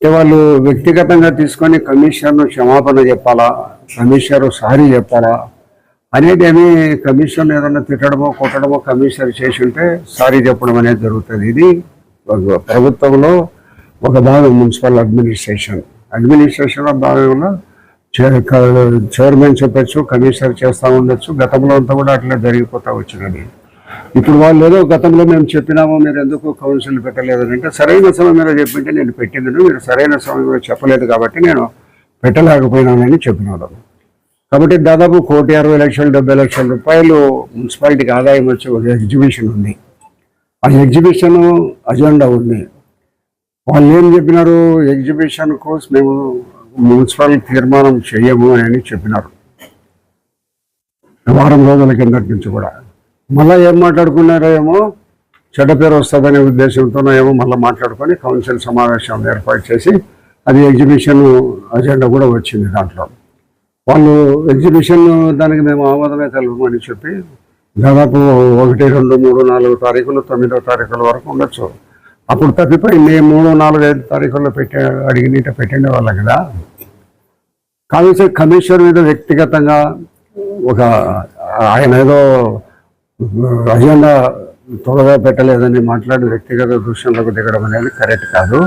అంటే వాళ్ళు వ్యక్తిగతంగా తీసుకొని కమిషనర్ను క్షమాపణ చెప్పాలా? కమిషనర్ సారీ చెప్పాలా? అనేది ఏమి కమిషన్ ఏదైనా తిట్టడమో కొట్టడమో కమిషనర్ చేసి ఉంటే సారీ చెప్పడం అనేది జరుగుతుంది. ఇది ప్రభుత్వంలో ఒక భాగం మున్సిపల్ అడ్మినిస్ట్రేషన్. అడ్మినిస్ట్రేషన్లో భాగంలో చైర్మన్ చెప్పచ్చు కమిషనర్ చేస్తూ ఉండొచ్చు. గతంలో అంతా కూడా అట్లా జరిగిపోతా వచ్చినది. ఇప్పుడు వాళ్ళు ఏదో గతంలో మేము చెప్పినాము మీరు ఎందుకు కౌన్సిల్ పెట్టలేదు అంటే సరైన సమయంలో చెప్పింటే నేను పెట్టింది మీరు సరైన సమయంలో చెప్పలేదు కాబట్టి నేను పెట్టలేకపోయినానని చెప్పినాడు కాబట్టి దాదాపు కోటి అరవై లక్షలు డెబ్బై లక్షల రూపాయలు మున్సిపాలిటీకి ఆదాయం వచ్చే ఒక ఎగ్జిబిషన్ ఉంది. ఆ ఎగ్జిబిషన్ అజెండా ఉంది. వాళ్ళు ఏం చెప్పినారు? ఎగ్జిబిషన్ కోసం మేము మున్సిపల్ తీర్మానం చేయము అని చెప్పినారు. వారం రోజుల కిందటి నుంచి కూడా. మళ్ళీ ఏం మాట్లాడుకున్నారో ఏమో చెడ్డ పేరు వస్తుందనే ఉద్దేశంతోనో ఏమో మళ్ళీ మాట్లాడుకొని కౌన్సిల్ సమావేశం ఏర్పాటు చేసి అది ఎగ్జిబిషన్ అజెండా కూడా వచ్చింది దాంట్లో. వాళ్ళు ఎగ్జిబిషన్ దానికి మేము ఆమోదమే తెలుపమని చెప్పి దాదాపు ఒకటి రెండు మూడు నాలుగు తారీఖులు తొమ్మిదో తారీఖుల వరకు ఉండొచ్చు. అప్పుడు తప్పిపోయి మేము మూడు నాలుగు ఐదు తారీఖుల్లో పెట్టే అడిగినట్టు పెట్టిండే వాళ్ళం కదా. కాంగ్రెస్ కమిషనర్ మీద వ్యక్తిగతంగా ఒక ఆయన ఏదో అజెండా త్వరగా పెట్టలేదని మాట్లాడి వ్యక్తిగత దృశ్యంలోకి దిగడం అనేది కరెక్ట్ కాదు.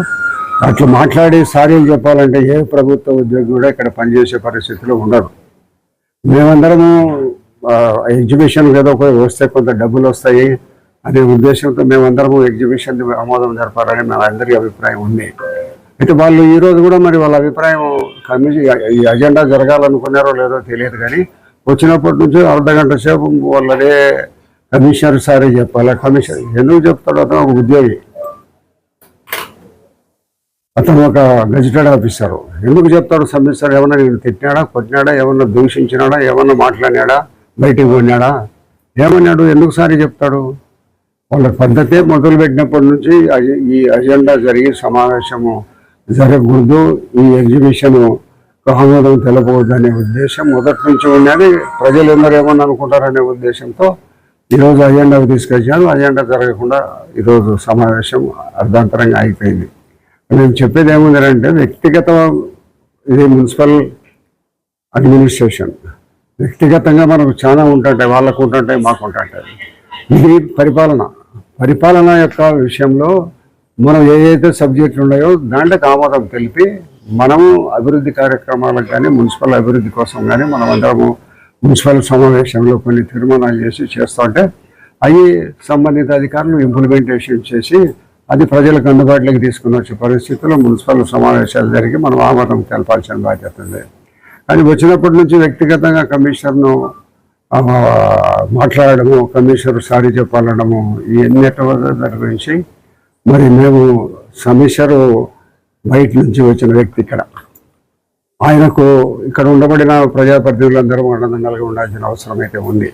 అట్లా మాట్లాడి సారీలు చెప్పాలంటే ఏ ప్రభుత్వ ఉద్యోగి కూడా ఇక్కడ పనిచేసే పరిస్థితిలో ఉండరు. మేమందరము ఎగ్జిబిషన్ ఏదో ఒక వస్తే కొంత డబ్బులు వస్తాయి. అనే ఉద్దేశంతో మేమందరము ఎగ్జిబిషన్ ఆమోదం జరపాలని మా అందరి అభిప్రాయం ఉంది. అయితే వాళ్ళు ఈరోజు కూడా మరి వాళ్ళ అభిప్రాయం కమిషన్ ఈ అజెండా జరగాలనుకున్నారో లేదో తెలియదు కానీ వచ్చినప్పటి నుంచి అర్ధ గంట సేపు వాళ్ళదే కమిషనర్ సారే చెప్పాలా? కమిషనర్ ఎందుకు చెప్తాడు? అతను ఒక ఉద్యోగి. అతను ఒక గజిటెడ్ ఆఫీసర్. ఎందుకు చెప్తాడు? సబ్మిస్టర్ ఏమన్నా నేను తిట్టినాడా? కొట్టినాడా? ఏమన్నా దూషించినాడా? ఏమన్నా మాట్లాడినాడా? బయటికి పోయినాడా? ఏమన్నాడు? ఎందుకు సారి చెప్తాడు? వాళ్ళ పద్ధతే మొదలు పెట్టినప్పటి నుంచి ఈ అజెండా జరిగి సమావేశము జరగకూడదు. ఈ ఎగ్జిబిషన్ ఆమోదం తెలపకూడదు అనే ఉద్దేశం. మొదటి నుంచి ఉన్నది ప్రజలందరూ ఏమన్నా అనుకుంటారనే ఉద్దేశంతో ఈరోజు అజెండాకు తీసుకొచ్చాను. అజెండా జరగకుండా ఈరోజు సమావేశం అర్ధాంతరంగా అయిపోయింది. నేను చెప్పేది ఏముందంటే వ్యక్తిగత ఇది మున్సిపల్ అడ్మినిస్ట్రేషన్. వ్యక్తిగతంగా మనకు చాలా ఉంటుంటాయి వాళ్ళకు ఉంటుంటాయి మాకు ఉంటుంటాయి. ఇది పరిపాలన. పరిపాలన యొక్క విషయంలో మనం ఏదైతే సబ్జెక్టులు ఉన్నాయో దాంట్లోకి ఆమోదం తెలిపి మనము అభివృద్ధి కార్యక్రమాలకు కానీ మున్సిపల్ అభివృద్ధి కోసం కానీ మనం అందరము మున్సిపల్ సమావేశంలో కొన్ని తీర్మానాలు చేసి చేస్తుంటే అవి సంబంధిత అధికారులు ఇంప్లిమెంటేషన్ చేసి అది ప్రజలకు అందుబాటులోకి తీసుకుని వచ్చే పరిస్థితుల్లో మున్సిపల్ సమావేశాలు జరిగి మనం ఆమోదం తెలపాల్సిన బాధ్యత ఉంది. కానీ వచ్చినప్పటి నుంచి వ్యక్తిగతంగా కమిషనర్ను మాట్లాడము మాట్లాడడము కమిషనర్ సారీ చెప్పాలడము ఇవన్నీ ఎన్నిటి గురించి మరి మేము కమిషనరు బయట నుంచి వచ్చిన వ్యక్తి ఇక్కడ. ఆయనకు ఇక్కడ ఉండబడిన ప్రజాప్రతినిధులందరూ అండదండలుగా ఉండాల్సిన అవసరం అయితే ఉంది.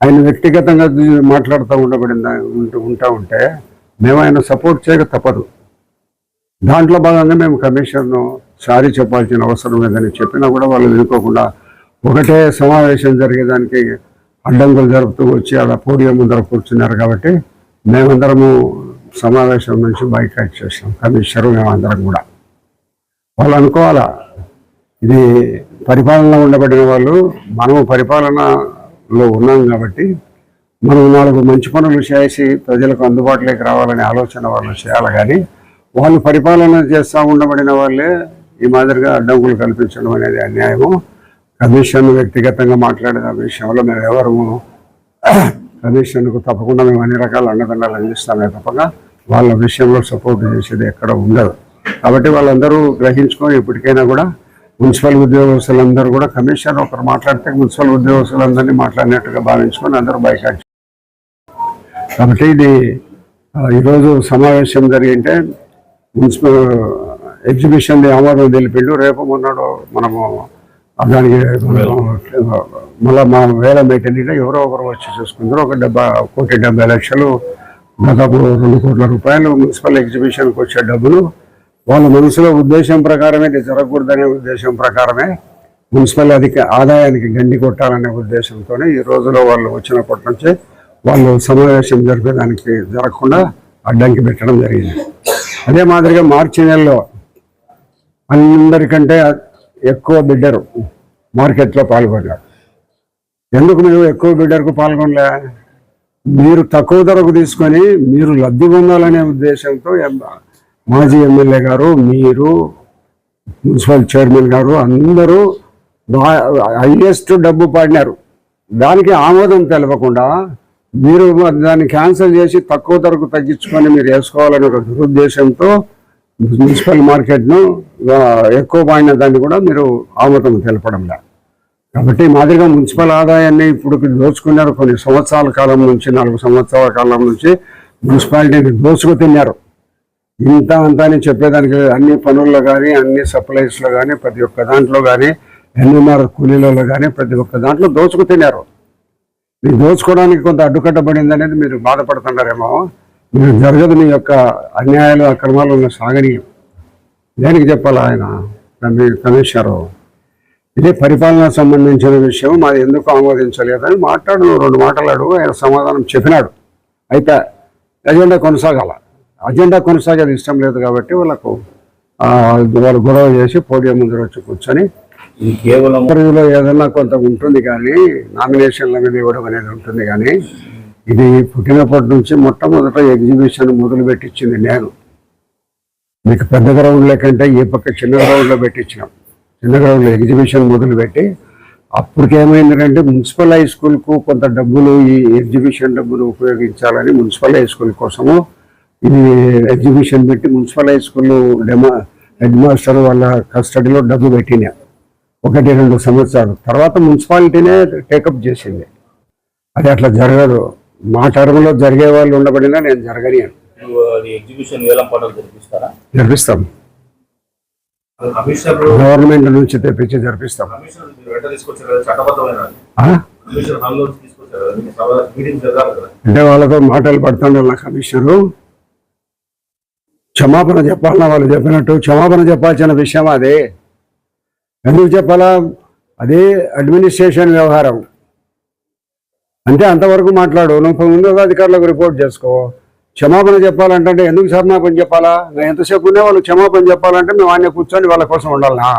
ఆయన వ్యక్తిగతంగా మాట్లాడుతూ ఉండబడిన ఉంటూ ఉంటా ఉంటే మేము ఆయన సపోర్ట్ చేయక తప్పదు. దాంట్లో భాగంగా మేము కమిషన్ను సారీ చెప్పాల్సిన అవసరం లేదని చెప్పినా కూడా వాళ్ళు వినుకోకుండా ఒకటే సమావేశం జరిగేదానికి అడ్డంకులు జరుపుతూ వచ్చి అలా పోడియం ముందర కూర్చున్నారు కాబట్టి మేమందరము సమావేశం నుంచి బైకాట్ చేసాం కమిషనర్ మేమందరం కూడా. వాళ్ళు అనుకోవాలా? ఇది పరిపాలన ఉండబడిన వాళ్ళు మనము పరిపాలనలో ఉన్నాం కాబట్టి మనం నాలుగు మంచి పనులు చేసి ప్రజలకు అందుబాటులోకి రావాలనే ఆలోచన వాళ్ళు చేయాలి కానీ వాళ్ళు పరిపాలన చేస్తూ ఉండబడిన వాళ్ళే ఈ మాదిరిగా అడ్డంకులు కల్పించడం అనేది అన్యాయము. కమిషన్ వ్యక్తిగతంగా మాట్లాడిన విషయంలో మేము ఎవరము కమిషన్కు తప్పకుండా మేము అన్ని రకాల అండదండాలు అందిస్తామే తప్పక. వాళ్ళ విషయంలో సపోర్ట్ చేసేది ఎక్కడ ఉండదు. కాబట్టి వాళ్ళందరూ గ్రహించుకొని ఇప్పటికైనా కూడా మున్సిపల్ ఉద్యోగస్తులందరూ కూడా కమిషన్ ఒకరు మాట్లాడితే మున్సిపల్ ఉద్యోగస్తులందరినీ మాట్లాడినట్టుగా భావించుకొని అందరూ బైకాట్ కాబట్టి ఇది ఈరోజు సమావేశం జరిగింటే మున్సిపల్ ఎగ్జిబిషన్ ఆమోదం తెలిపిండు. రేపు మొన్నడు మనము దానికి మళ్ళీ మా వేల మీటింగ్ ఎవరో ఒకరు వచ్చి చూసుకుందరు ఒక డెబ్బై కోటి డెబ్బై లక్షలు దాదాపు రెండు కోట్ల రూపాయలు మున్సిపల్ ఎగ్జిబిషన్కి వచ్చే డబ్బులు వాళ్ళ మనసులో ఉద్దేశం ప్రకారమే ఇది జరగకూడదనే ఉద్దేశం ప్రకారమే మున్సిపల్ అధిక ఆదాయానికి గండి కొట్టాలనే ఉద్దేశంతోనే ఈ రోజులో వాళ్ళు వచ్చినప్పటి నుంచి వాళ్ళు సమావేశం జరిపేదానికి జరగకుండా అడ్డంకి పెట్టడం జరిగింది. అదే మాదిరిగా మార్చి నెలలో అందరికంటే ఎక్కువ బిడ్డరు మార్కెట్లో పాల్గొన్నారు. ఎందుకు మీరు ఎక్కువ బిడ్డర్కు పాల్గొనలే? మీరు తక్కువ ధరకు తీసుకొని మీరు లబ్ధి పొందాలనే ఉద్దేశంతో ఎంత మాజీ ఎమ్మెల్యే గారు మీరు మున్సిపల్ చైర్మన్ గారు అందరూ హైయెస్ట్ డబ్బు పాడినారు. దానికి ఆమోదం తెలవకుండా మీరు దాన్ని క్యాన్సిల్ చేసి తక్కువ ధరకు తగ్గించుకొని మీరు వేసుకోవాలనే ఒక దురుద్దేశంతో మున్సిపల్ మార్కెట్ను ఎక్కువ పాడిన దాన్ని కూడా మీరు ఆమోదం తెలపడంలా కాబట్టి మాదిరిగా మున్సిపల్ ఆదాయాన్ని ఇప్పుడు దోచుకున్నారు. కొన్ని సంవత్సరాల కాలం నుంచి నాలుగు సంవత్సరాల కాలం నుంచి మున్సిపాలిటీని దోచుకు తిన్నారు ఇంత అంతా అని చెప్పేదానికి అన్ని పనుల్లో కానీ అన్ని సప్లైస్లో కానీ ప్రతి ఒక్క దాంట్లో కానీ ఎన్ఎంఆర్ కూలీలలో కానీ ప్రతి ఒక్క దాంట్లో దోచుకు తిన్నారు. మీరు దోచుకోవడానికి కొంత అడ్డుకట్టబడింది అనేది మీరు బాధపడుతున్నారేమో. మీరు జరగదు మీ యొక్క అన్యాయాలు అక్రమాలు సాగనీయం. దేనికి చెప్పాలా ఆయన? కమి- కమిషనరు. ఇది పరిపాలన సంబంధించిన విషయం మాది ఎందుకు ఆమోదించలేదని మాట్లాడు రెండు మాట్లాడాడు ఆయన సమాధానం చెప్పినాడు. అయితే ఎజెండా కొనసాగాల. అజెండా కొనసాగేది ఇష్టం లేదు కాబట్టి వాళ్ళకు వాళ్ళు గొడవ చేసి పోడియం ముందు వచ్చి కూర్చొని కేవలం ఇంటర్వ్యూలో ఏదన్నా కొంత ఉంటుంది కానీ నామినేషన్ల మీద ఇవ్వడం అనేది ఉంటుంది కానీ ఇది పుట్టినప్పటి నుంచి మొట్టమొదట ఎగ్జిబిషన్ మొదలు పెట్టించింది నేను. మీకు పెద్ద గ్రౌండ్ల కంటే ఈ పక్క చిన్న గ్రౌండ్లో పెట్టించినాం. చిన్న గ్రౌండ్లో ఎగ్జిబిషన్ మొదలు పెట్టి అప్పటికేమైందంటే మున్సిపల్ హై స్కూల్కు కొంత డబ్బులు ఈ ఎగ్జిబిషన్ డబ్బులు ఉపయోగించాలని మున్సిపల్ హై స్కూల్ కోసము ఇది ఎగ్జిబిషన్ పెట్టి మున్సిపల్ హై స్కూల్ డెమా హెడ్ మాస్టర్ వాళ్ళ కస్టడీలో డబ్బు పెట్టినా. ఒకటి రెండు సంవత్సరాలు. తర్వాత మున్సిపాలిటీనే టేకప్ చేసింది. అది అట్లా జరగదు. మా టర్మ్లో జరిగే వాళ్ళు ఉండబడినా నేను జరగని జరిపిస్తాం. గవర్నమెంట్ నుంచి తెప్పించి జరిపిస్తాం. అంటే వాళ్ళతో మాటలు పడుతుండాలి కమిషనరు. క్షమాపణ చెప్పాలన్నా వాళ్ళు చెప్పినట్టు క్షమాపణ చెప్పాల్సిన విషయం అదే. ఎందుకు చెప్పాలా? అదే అడ్మినిస్ట్రేషన్ వ్యవహారం. అంటే అంతవరకు మాట్లాడు. నువ్వు ముందు అధికారులకు రిపోర్ట్ చేసుకో. క్షమాపణ చెప్పాలంటే ఎందుకు క్షమాపణ చెప్పాలా? నేను ఎంతసేపు ఉన్నా వాళ్ళు క్షమాపణ చెప్పాలంటే మేము ఆయన కూర్చొని వాళ్ళ కోసం ఉండాలనా?